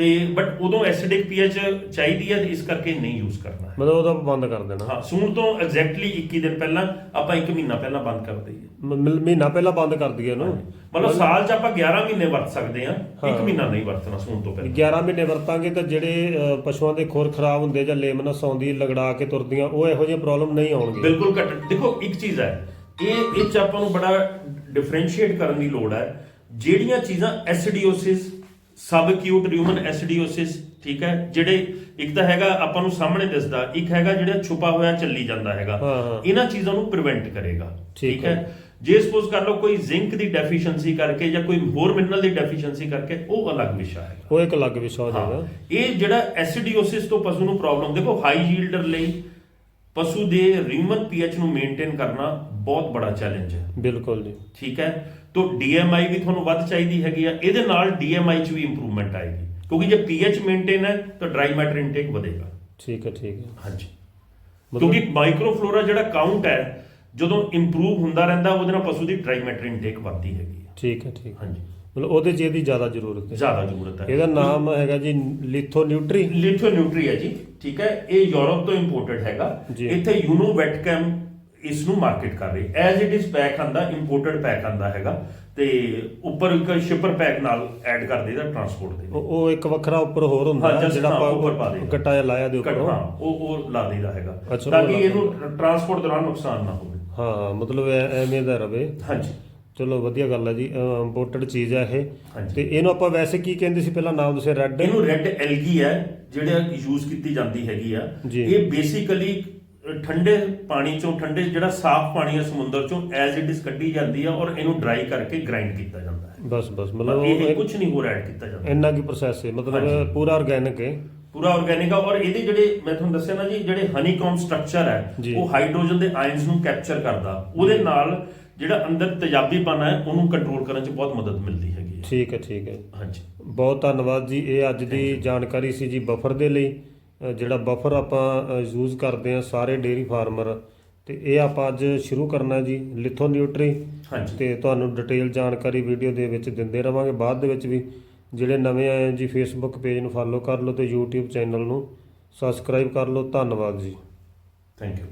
ਤੇ ਬਟ ਉਦੋਂ ਐਸਿਡਿਕ ਪੀਐਚ ਚਾਹੀਦੀ ਹੈ ਤੇ ਇਸ ਕਰਕੇ ਨਹੀਂ ਯੂਜ਼ ਕਰਨਾ ਹੈ। ਮਤਲਬ ਉਹਦਾ ਬੰਦ ਕਰ ਦੇਣਾ। ਹਾਂ ਸੂਣ ਤੋਂ ਐਗਜ਼ੈਕਟਲੀ 21 ਦਿਨ ਪਹਿਲਾਂ ਆਪਾਂ 1 ਮਹੀਨਾ ਪਹਿਲਾਂ ਬੰਦ ਕਰ ਦਈਏ। ਮ- ਮ- ਮਹੀਨਾ ਪਹਿਲਾਂ ਬੰਦ ਕਰ ਦਈਏ ਇਹਨੂੰ ਮਤਲਬ ਸਾਲ 'ਚ ਆਪਾਂ 11 ਮਹੀਨੇ ਵਰਤ ਸਕਦੇ ਹਾਂ। ਮਹੀਨਾ ਨਹੀਂ ਵਰਤਣਾ ਸੂਣ ਤੋਂ ਪਹਿਲਾਂ। 11 ਮਹੀਨੇ ਵਰਤਾਂਗੇ ਤਾਂ ਜਿਹੜੇ ਅ, ਪਸ਼ੂਆਂ ਦੇ ਖੁਰ ਖਰਾਬ ਹੁੰਦੇ ਜਾਂ ਲੇਮਨਸ ਆਉਂਦੀ ਲਗੜਾ ਕੇ ਤੁਰਦੀਆਂ ਉਹ ਇਹੋ ਜਿਹੀਆਂ ਪ੍ਰੋਬਲਮ ਨਹੀਂ ਆਉਣਗੀਆਂ ਬਿਲਕੁਲ ਘਟ। ਦੇਖੋ ਇੱਕ ਚੀਜ਼ ਹੈ ਇਹ ਇਹ ਚ ਆਪਾਂ ਨੂੰ ਬੜਾ ਡਿਫਰੈਂਸ਼ੀਏਟ ਕਰਨ ਦੀ ਲੋੜ ਹੈ ਜਿਹੜੀਆਂ ਚੀਜ਼ਾਂ ਐਸਿਡਿਓਸਿਸ ਸਬ ਅਕਿਊਟ ਰਿਊਮਨ ਐਸਿਡਿਓਸਿਸ ਠੀਕ ਹੈ ਜਿਹੜੇ ਇੱਕ ਤਾਂ ਹੈਗਾ ਆਪਾਂ ਨੂੰ ਸਾਹਮਣੇ ਦਿਸਦਾ ਇੱਕ ਹੈਗਾ ਜਿਹੜਾ ਛੁਪਾ ਹੋਇਆ ਚੱਲੀ ਜਾਂਦਾ ਹੈਗਾ। ਇਹਨਾਂ ਚੀਜ਼ਾਂ ਨੂੰ ਪ੍ਰੀਵੈਂਟ ਕਰੇਗਾ ਠੀਕ ਹੈ। ਜੇ ਸਪੋਜ਼ ਕਰ ਲਓ ਕੋਈ ਜ਼ਿੰਕ ਦੀ ਡੈਫੀਸ਼ੀਐਂਸੀ ਕਰਕੇ ਜਾਂ ਕੋਈ ਹੋਰ ਮਿਨਰਲ ਦੀ ਡੈਫੀਸ਼ੀਐਂਸੀ ਕਰਕੇ ਉਹ ਅਲੱਗ ਵਿਸ਼ਾ ਹੈ ਉਹ ਇੱਕ ਅਲੱਗ ਵਿਸ਼ਾ ਹੋ। ਜਾਏਗਾ ਇਹ ਜਿਹੜਾ ਐਸਿਡਿਓਸਿਸ ਤੋਂ ਪਸ਼ੂ ਨੂੰ ਪ੍ਰੋਬਲਮ ਦੇਖੋ ਹਾਈ ਯੀਲਡਰ ਲਈ ਪਸ਼ੂ ਦੇ ਰੀਮਨ ਪੀਐਚ ਨੂੰ ਮੇਨਟੇਨ ਕਰਨਾ ਬਹੁਤ ਬੜਾ ਚੈਲੰਜ ਹੈ ਬਿਲਕੁਲ ਜੀ ਠੀਕ ਹੈ ਤੋਂ ਡੀਐਮਆਈ ਵੀ ਤੁਹਾਨੂੰ ਵੱਧ ਚਾਹੀਦੀ ਹੈਗੀ ਆ। ਇਹਦੇ ਨਾਲ ਡੀਐਮਆਈ 'ਚ ਵੀ ਇੰਪਰੂਵਮੈਂਟ ਆਏਗੀ। ਕਿਉਂਕਿ ਜੇ ਪੀਐਚ ਮੇਨਟੇਨ ਹੈ ਤਾਂ ਡਰਾਈ ਮੈਟਰ ਇਨਟੇਕ ਵਧੇਗਾ। ਠੀਕ ਹੈ ਠੀਕ ਹੈ। ਹਾਂਜੀ। ਕਿਉਂਕਿ ਮਾਈਕਰੋਫਲੋਰਾ ਜਿਹੜਾ ਕਾਊਂਟ ਹੈ ਜਦੋਂ ਇੰਪਰੂਵ ਹੁੰਦਾ ਰਹਿੰਦਾ ਉਹਦੇ ਨਾਲ ਪਸ਼ੂ ਦੀ ਡਰਾਈ ਮੈਟਰ ਇਨਟੇਕ ਵੱਧਦੀ ਹੈਗੀ ਹੈ ਠੀਕ ਹੈ ਠੀਕ ਹਾਂਜੀ। ਮਤਲਬ ਉਹਦੇ 'ਚ ਇਹਦੀ ਜ਼ਿਆਦਾ ਜ਼ਰੂਰਤ ਹੈ। ਜ਼ਿਆਦਾ ਜ਼ਰੂਰਤ ਹੈ। ਇਹਦਾ ਨਾਮ ਹੈਗਾ ਜੀ ਲਿਥੋ ਨਿਊਟਰੀ ਲਿਥੋ ਨਿਊਟਰੀ ਹੈ ਜੀ। ਠੀਕ ਹੈ। ਇਹ ਯੂਰਪ ਤੋਂ ਇੰਪੋਰਟਡ ਹੈਗਾ। ਇੱਥੇ ਯੂਨੋ ਵੈਟਕੈਮ ਇਸ ਨੂੰ ਮਾਰਕੀਟ ਕਰ ਰਹੀ। ਐਜ਼ ਇਟ ਇਜ਼ ਪੈਕ ਆਂਦਾ ਇੰਪੋਰਟਡ ਪੈਕ ਆਂਦਾ ਹੈਗਾ ਤੇ ਉੱਪਰ ਇੱਕ ਸ਼ਿਪਰ ਪੈਕ ਨਾਲ ਐਡ ਕਰ ਦੇਦਾ ਟਰਾਂਸਪੋਰਟ ਦੇ। ਉਹ ਉਹ ਇੱਕ ਵੱਖਰਾ ਉੱਪਰ ਹੋਰ ਹੁੰਦਾ ਜਿਹੜਾ ਆਪਾਂ ਉੱਪਰ ਪਾ ਦੇਈਦਾ। ਗੱਟਾ ਜਿਹਾ ਲਾਇਆ ਦੇ ਉੱਪਰ। ਹਾਂ ਉਹ ਉਹ ਲਾ ਦੇਦਾ ਹੈਗਾ। ਤਾਂ ਕਿ ਇਹਨੂੰ ਟਰਾਂਸਪੋਰਟ ਦੌਰਾਨ ਨੁਕਸਾਨ ਨਾ ਹੋਵੇ। ਹਾਂ ਮਤਲਬ ਐਵੇਂ ਦਾ ਰਵੇ। ਹਾਂਜੀ। ਚਲੋ ਵਧੀਆ ਗੱਲ ਹੈ ਜੀ ਇੰਪੋਰਟਡ ਚੀਜ਼ ਹੈ ਇਹ। ਤੇ ਇਹਨੂੰ ਆਪਾਂ ਵੈਸੇ ਕੀ ਕਹਿੰਦੇ ਸੀ ਪਹਿਲਾਂ ਨਾਮ ਦੱਸਿਆ ਰੈੱਡ ਇਹਨੂੰ ਰੈੱਡ ਐਲਗੀ ਹੈ ਜਿਹੜਾ ਯੂਜ਼ ਕੀਤੀ ਜਾਂਦੀ ਹੈਗੀ ਆ। ਇਹ ਬੇਸਿਕਲੀ ਠੰਡੇ ਪਾਣੀ ਚੋਂ ਠੰਡੇ ਜਿਹੜਾ ਸਾਫ਼ ਪਾਣੀ ਹੈ ਸਮੁੰਦਰ ਚੋਂ ਐਜ਼ ਇਟ ਇਜ਼ ਕੱਢੀ ਜਾਂਦੀ ਆ ਔਰ ਇਹਨੂੰ ਡਰਾਈ ਕਰਕੇ ਗ੍ਰਾਈਂਡ ਕੀਤਾ ਜਾਂਦਾ ਹੈ। ਬਸ ਬਸ ਮਤਲਬ ਇਹ ਕੁਝ ਨਹੀਂ ਹੋਰ ਐਡ ਕੀਤਾ ਜਾਂਦਾ। ਇੰਨਾ ਕੀ ਪ੍ਰੋਸੈਸ ਹੈ? ਮਤਲਬ। ਪੂਰਾ ਆਰਗੈਨਿਕ ਹੈ। ਪੂਰਾ ਆਰਗੈਨਿਕ ਆ ਔਰ ਇਹਦੇ ਜਿਹੜੇ ਮੈਂ ਤੁਹਾਨੂੰ ਦੱਸਿਆ ਨਾ ਜੀ ਜਿਹੜੇ ਹਨੀਕੌਮ ਸਟਰਕਚਰ ਹੈ। ਉਹ ਹਾਈਡਰੋਜਨ ਦੇ ਆਇਨਸ ਨੂੰ ਕੈਪਚਰ ਕਰਦਾ। ਉਹਦੇ ਨਾਲ ਜਿਹੜਾ ਅੰਦਰ ਤੇਜ਼ਾਬੀਪਨ ਹੈ ਉਹਨੂੰ ਕੰਟਰੋਲ ਕਰਨ 'ਚ ਬਹੁਤ ਮਦਦ ਮਿਲਦੀ ਹੈਗੀ ਠੀਕ ਹੈ ਠੀਕ ਹੈ। ਹਾਂਜੀ। ਬਹੁਤ ਧੰਨਵਾਦ ਜੀ ਇਹ ਅੱਜ ਦੀ ਜਾਣਕਾਰੀ ਸੀ ਜੀ ਬਫਰ ਦੇ ਲਈ। ਜਿਹੜਾ ਬਫਰ ਆਪਾਂ ਯੂਜ਼ ਕਰਦੇ ਆ ਸਾਰੇ ਡੇਰੀ ਫਾਰਮਰ ਤੇ ਇਹ ਆਪਾਂ ਅੱਜ ਸ਼ੁਰੂ ਕਰਨਾ ਜੀ ਲਿਥੋ ਨਿਊਟਰੀ ਹਾਂਜੀ। ਤੇ ਤੁਹਾਨੂੰ ਡਿਟੇਲ ਜਾਣਕਾਰੀ ਵੀਡੀਓ ਦੇ ਵਿੱਚ ਦਿੰਦੇ ਰਵਾਂਗੇ ਬਾਅਦ ਦੇ ਵਿੱਚ ਵੀ ਜਿਹੜੇ ਨਵੇਂ ਆਏ ਆ ਜੀ ਫੇਸਬੁੱਕ ਪੇਜ ਨੂੰ ਫਾਲੋ ਕਰ ਲਓ ਤੇ YouTube ਚੈਨਲ ਨੂੰ ਸਬਸਕ੍ਰਾਈਬ ਕਰ ਲਓ। ਧੰਨਵਾਦ ਜੀ। Thank you